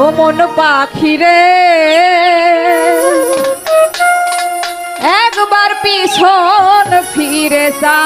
ও মন পাখি রে। একবার পিছন ফিরে যা।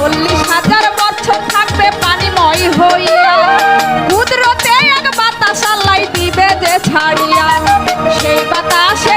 চল্লিশ হাজার বছর থাকবে পানিময় হইয়া। কুদরতে এক বাতাস আল্লাই দিবে যে ছাড়িয়া। সেই বাতাসে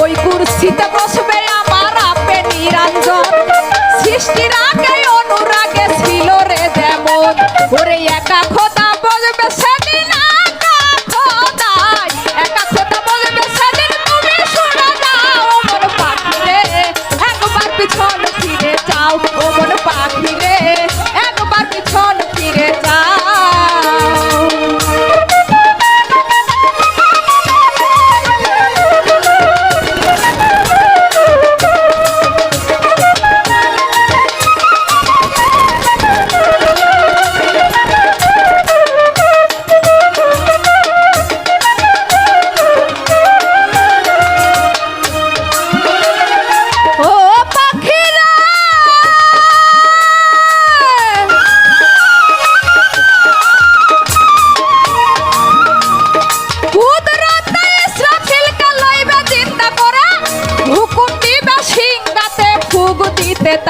ওই কুর্সিতে বসবে আমার আপে নিরঞ্জন। সৃষ্টির আগে অনুরাগে ছিল রে যেমন ওরে একা খোদ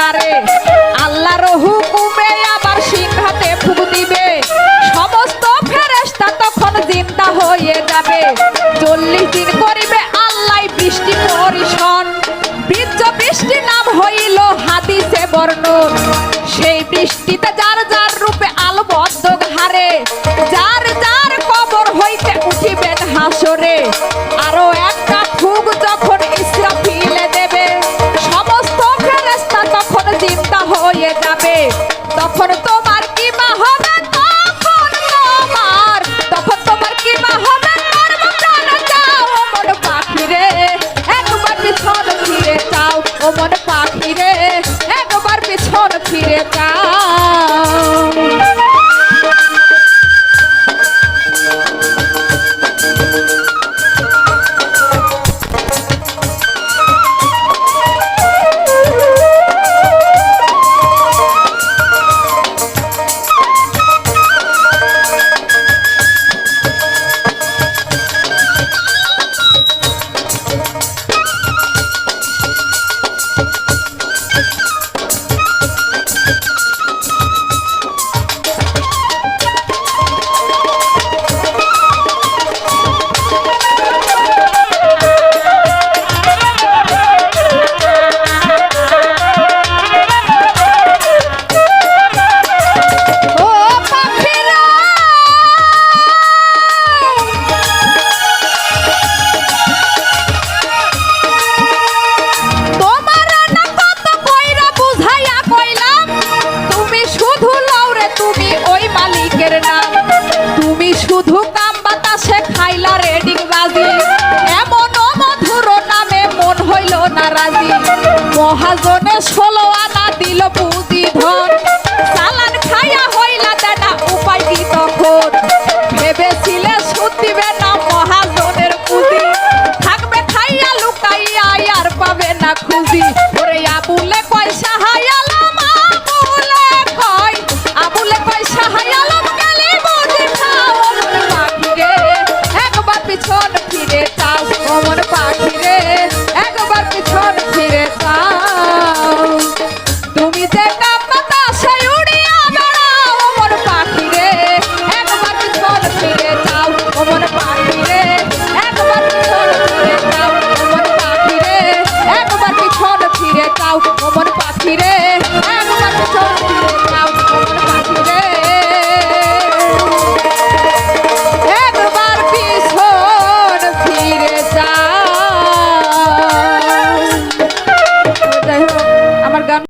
তারে আল্লাহর হুকুমে আবার সিংহাতে ফুক দিবে। সমস্ত ফেরেস্তা তখন জিন্দা হয়ে যাবে। চল্লিশ দিন করিবে আল্লাহ বৃষ্টি পরিশন বীর্য বৃষ্টি নাম হইল হাদিসে বর্ণন। সেই বৃষ্টিতে যার যার রূপে আলবদ্ধ ঘাড়ে যার যার কবর হইতে উঠিবেন হাসরে। আরও এক তখন তো